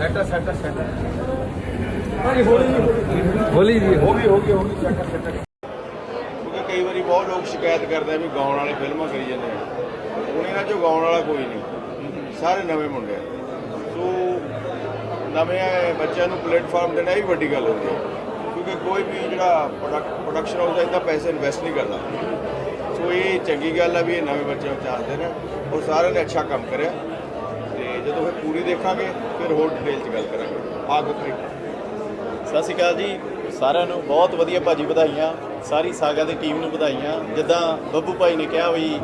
Set set set ਹੋਲੀ ਜੀ ਹੋ ਗਈ ਹੋ ਗਈ ਹੋ ਗਈ ਸੈਟ ਸੈਟ ਕਿਉਂਕਿ ਕਈ ਵਾਰੀ ਬਹੁਤ ਲੋਕ ਸ਼ਿਕਾਇਤ ਕਰਦੇ ਆ ਵੀ ਗਾਉਣ ਵਾਲੇ ਫਿਲਮਾਂ ਕਰੀ ਜਾਂਦੇ ਆ। ਹੁਣ ਇਹਨਾਂ 'ਚੋਂ ਗਾਉਣ ਵਾਲਾ ਕੋਈ ਨਹੀਂ। ਸਾਰੇ ਨਵੇਂ ਮੁੰਡੇ ਆ। ਸੋ ਨਵੇਂ ਬੱਚਿਆਂ ਨੂੰ ਪਲੇਟਫਾਰਮ ਦੇਣਾ ਇਹ ਵੀ ਵੱਡੀ ਗੱਲ ਹੁੰਦੀ ਹੈ ਕਿਉਂਕਿ ਕੋਈ ਵੀ ਜਿਹੜਾ ਪ੍ਰੋਡਕਸ਼ਨ ਹਾਊਸ ਹੈ ਇਹਦਾ ਪੈਸੇ ਇਨਵੈਸਟ ਨਹੀਂ ਕਰਦਾ। ਸੋ ਇਹ ਚੰਗੀ ਗੱਲ ਆ ਵੀ ਇਹ ਨਵੇਂ ਬੱਚੇ ਚਾਹਦੇ ਨੇ। ਔਰ ਸਾਰਿਆਂ ਨੇ ਅੱਛਾ ਕੰਮ ਕਰਿਆ। ਜਦੋਂ ਫਿਰ ਪੂਰੀ ਦੇਖਾਂਗੇ, ਫਿਰ ਹੋਰ ਡਿਟੇਲ 'ਚ ਗੱਲ ਕਰਾਂਗੇ। ਆਗੋ ਤਰੀਕਾ ਸਤਿ ਸ਼੍ਰੀ ਅਕਾਲ ਜੀ। ਸਾਰਿਆਂ ਨੂੰ ਬਹੁਤ ਵਧੀਆ ਭਾਜੀ ਵਧਾਈਆਂ। ਸਾਰੀ ਸਾਗਾ ਦੀ ਟੀਮ ਨੂੰ ਵਧਾਈਆਂ। ਜਿੱਦਾਂ ਬੱਬੂ ਭਾਈ ਨੇ ਕਿਹਾ ਵੀ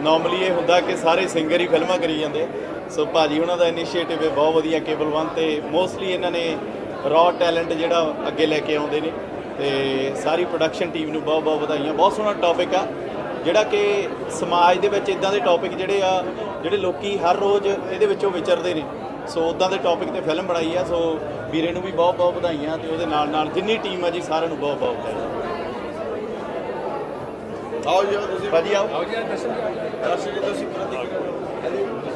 ਨਾਰਮਲੀ ਇਹ ਹੁੰਦਾ ਕਿ ਸਾਰੇ ਸਿੰਗਰ ਹੀ ਫਿਲਮਾਂ ਕਰੀ ਜਾਂਦੇ। ਸੋ ਭਾਜੀ ਉਹਨਾਂ ਦਾ ਇਨੀਸ਼ੀਏਟਿਵ ਹੈ ਬਹੁਤ ਵਧੀਆ ਕੇਬਲ ਵਨ ਤੇ ਮੋਸਟਲੀ ਇਹਨਾਂ ਨੇ ਰॉ ਟੈਲੈਂਟ ਜਿਹੜਾ ਅੱਗੇ ਲੈ ਕੇ ਆਉਂਦੇ ਨੇ। ਤੇ ਸਾਰੀ ਪ੍ਰੋਡਕਸ਼ਨ ਟੀਮ ਨੂੰ ਬਹੁਤ ਬਹੁਤ ਵਧਾਈਆਂ। ਬਹੁਤ ਸੋਹਣਾ ਟੌਪਿਕ ਆ। ਜਿਹੜਾ ਕਿ ਸਮਾਜ ਦੇ ਵਿੱਚ ਇਦਾਂ ਦੇ ਟੌਪਿਕ ਜਿਹੜੇ ਆ ਜਿਹੜੇ ਲੋਕੀ ਹਰ ਰੋਜ਼ ਇਹਦੇ ਵਿੱਚੋਂ ਵਿਚਰਦੇ ਨੇ। ਸੋ ਉਦਾਂ ਦੇ ਟੌਪਿਕ ਤੇ ਫਿਲਮ ਬਣਾਈ ਆ ਸੋ ਵੀਰੇ ਨੂੰ ਵੀ ਬਹੁਤ ਬਹੁਤ ਵਧਾਈਆਂ ਤੇ ਉਹਦੇ ਨਾਲ ਨਾਲ ਜਿੰਨੀ ਟੀਮ ਆ ਜੀ ਸਾਰਿਆਂ ਨੂੰ ਬਹੁਤ ਬਹੁਤ ਵਧਾਈਆਂ। ਆਓ ਜੀ ਆਓ ਤੁਸੀਂ। ਭਾਜੀ ਆਓ। ਦਰਸ਼ਕ ਜੀ ਤੁਸੀਂ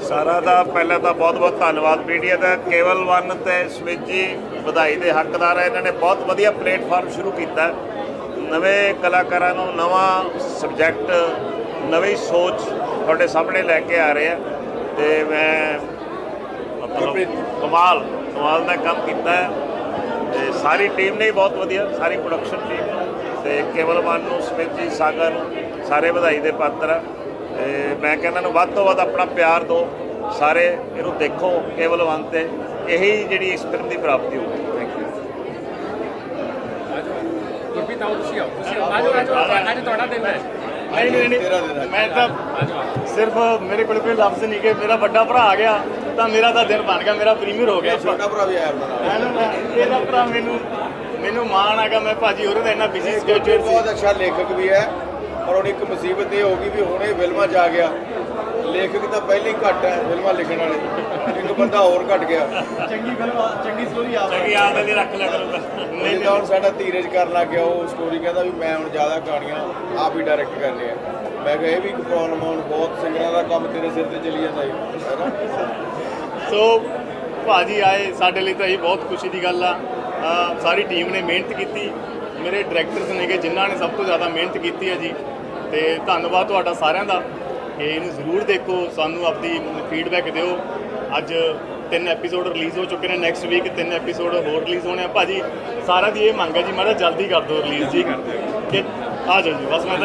ਸਾਰਾ ਦਾ ਪਹਿਲਾਂ ਤਾਂ ਬਹੁਤ-ਬਹੁਤ ਧੰਨਵਾਦ ਮੀਡੀਆ ਦਾ। ਕੇਵਲ ਵਨ ਤੇ ਸਮਿਤ ਜੀ ਵਧਾਈ ਦੇ ਹੱਕਦਾਰ ਹੈ ਇਹਨਾਂ ਨੇ ਬਹੁਤ ਵਧੀਆ ਪਲੇਟਫਾਰਮ ਸ਼ੁਰੂ ਕੀਤਾ। ਹੈ। ਨਵੇਂ ਕਲਾਕਾਰਾਂ ਨੂੰ ਨਵਾਂ ਸਬਜੈਕਟ ਨਵੀਂ ਸੋਚ ਤੁਹਾਡੇ ਸਾਹਮਣੇ ਲੈ ਕੇ ਆ ਰਹੇ ਆ। ਤੇ ਮੈਂ ਮਤਲਬ ਕਮਾਲ ਕਮਾਲ ਦਾ ਕੰਮ ਕੀਤਾ ਹੈ। ਤੇ ਸਾਰੀ ਟੀਮ ਨੇ ਬਹੁਤ ਵਧੀਆ ਸਾਰੀ ਪ੍ਰੋਡਕਸ਼ਨ ਟੀਮ ਤੇ ਕੇਵਲ ਵਨ ਨੂੰ ਸਮਿਤ ਜੀ ਸਾਗਰ ਨੂੰ ਸਾਰੇ ਵਧਾਈ ਦੇ ਪਾਤਰ ਆ। ਤੇ ਮੈਂ ਕਹਿੰਦਾ ਨੂੰ ਵੱਧ ਤੋਂ ਵੱਧ ਆਪਣਾ ਪਿਆਰ ਦਿਓ। ਸਾਰੇ ਇਹਨੂੰ ਦੇਖੋ ਕੇਵਲ ਵਨ ਤੇ। ਇਹੀ ਜਿਹੜੀ ਇਸ ਫਿਲਮ ਦੀ ਪ੍ਰਾਪਤੀ ਹੋਊਗੀ। ਥੈਂਕ ਯੂ ਗੁਰਪ੍ਰੀਤ ਆਓ ਤੁਸੀਂ ਆਓ। ਤੁਸੀਂ ਆਓ। ਆਜੋ ਆਜੋ ਅੱਜ ਤੁਹਾਡਾ ਦਿਨ ਹੈ। ਨਹੀਂ ਨਹੀਂ ਤੇਰਾ ਦਿਨ ਹੈ। ਨਹੀਂ ਮੈਂ ਤਾਂ ਸਿਰਫ ਮੇਰੇ ਕੋਲ ਕੋਈ ਲਫ਼ਜ਼ ਨਹੀਂ ਕਿ ਮੇਰਾ ਵੱਡਾ ਭਰਾ ਆ ਗਿਆ ਤਾਂ ਮੇਰਾ ਤਾਂ ਦਿਨ ਬਣ ਗਿਆ ਮੇਰਾ ਪ੍ਰੀਮੀਅਰ ਹੋ ਗਿਆ। ਛੋਟਾ ਭਰਾ ਵੀ ਆਇਆ ਐਨੂੰ ਮੈਂ ਇਹਦਾ ਭਰਾ ਮੈਨੂੰ ਮੈਨੂੰ ਮਾਣ ਆਗਾ ਮੈਂ ਭਾਜੀ ਹੋਰ ਦਾ ਇੰਨਾ ਬਿਜ਼ੀ ਸੀ ਬਹੁਤ ਅੱਛਾ ਲੇਖਕ ਵੀ ਹੈ ਪਰ ਹੁਣ ਇੱਕ ਮੁਸੀਬਤ ਇਹ ਹੋ ਗਈ ਵੀ ਹੁਣੇ ਫਿਲਮਾਂ 'ਚ ਆ ਗਿਆ। ਲੇਖਕ ਤਾਂ ਪਹਿਲਾਂ ਹੀ ਘੱਟ ਹੈ ਫਿਲਮਾਂ ਲਿਖਣ ਵਾਲੇ। ਇੱਕ ਬੰਦਾ ਹੋਰ ਘੱਟ ਗਿਆ। ਚੰਗੀ ਫਿਲਮ ਚੰਗੀ ਸਟੋਰੀ ਆ। ਚੰਗੀ ਯਾਦ ਨਹੀਂ ਰੱਖ ਲਿਆ ਕਰੂੰਗਾ। ਨਹੀਂ ਤਾਂ ਹੁਣ ਸਾਡਾ ਧੀਰਜ ਕਰਨ ਲੱਗ ਗਿਆ ਉਹ ਸਟੋਰੀ ਕਹਿੰਦਾ ਵੀ ਮੈਂ ਹੁਣ ਜ਼ਿਆਦਾ ਕਹਾਣੀਆਂ ਆਪ ਹੀ ਡਾਇਰੈਕਟ ਕਰਨੀ ਆ ਮੈਂ ਕਿਹਾ ਇਹ ਵੀ ਇੱਕ ਪ੍ਰੋਬਲਮ ਹੁਣ ਬਹੁਤ ਸਿੰਗਰਾਂ ਦਾ ਕੰਮ ਤੇਰੇ ਸਿਰ ਤੇ ਚੱਲੀ ਜਾਂਦਾ ਹੈ ਸੋ ਭਾਜੀ ਆਏ ਸਾਡੇ ਲਈ ਤਾਂ ਇਹ ਬਹੁਤ ਖੁਸ਼ੀ ਦੀ ਗੱਲ ਆ। ਸਾਰੀ ਟੀਮ ਨੇ ਮਿਹਨਤ ਕੀਤੀ। ਮੇਰੇ ਡਾਇਰੈਕਟਰਸ ਨੇਗੇ ਜਿਨ੍ਹਾਂ ਨੇ ਸਭ ਤੋਂ ਜ਼ਿਆਦਾ ਮਿਹਨਤ ਕੀਤੀ ਹੈ ਜੀ। ਤੇ ਧੰਨਵਾਦ ਤੁਹਾਡਾ ਸਾਰਿਆਂ ਦਾ। ਕਿ ਇਹਨੂੰ ਜ਼ਰੂਰ ਦੇਖੋ ਸਾਨੂੰ ਆਪਦੀ ਫੀਡਬੈਕ ਦਿਓ। ਅੱਜ ਤਿੰਨ ਐਪੀਸੋਡ ਰਿਲੀਜ਼ ਹੋ ਚੁੱਕੇ ਨੇ ਨੈਕਸਟ ਵੀਕ ਤਿੰਨ ਐਪੀਸੋਡ ਹੋਰ ਰਿਲੀਜ਼ ਹੋਣੇ ਆ। ਭਾਜੀ ਸਾਰਿਆਂ ਦੀ ਇਹ ਮੰਗ ਹੈ ਜੀ ਮਾੜਾ ਜਲਦੀ ਕਰ ਦਿਓ ਰਿਲੀਜ਼ ਜੀ। ਕਿ ਆ ਜਾਓ ਜੀ ਬਸ ਮੈਂ ਤਾਂ